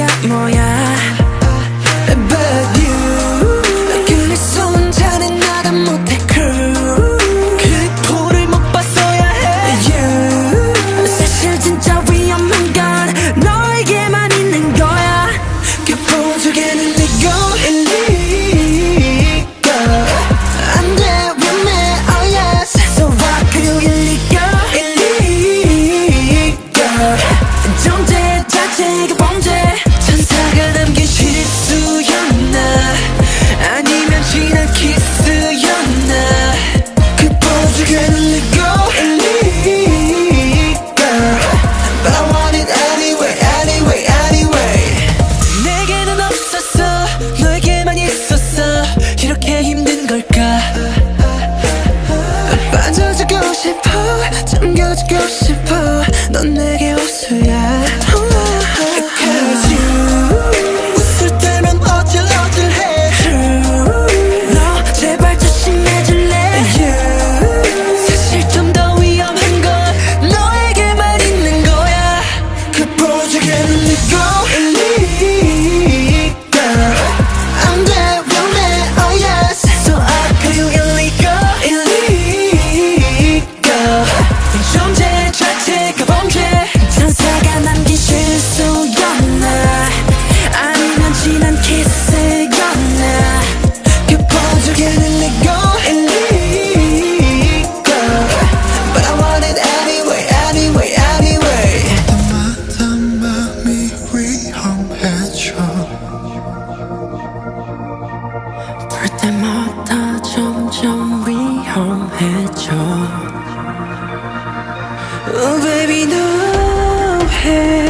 がもや 걸까? 빠져주고 싶어 잠겨주고 싶어. 넌 내게 때마다 점점 위험해져. Oh baby 너해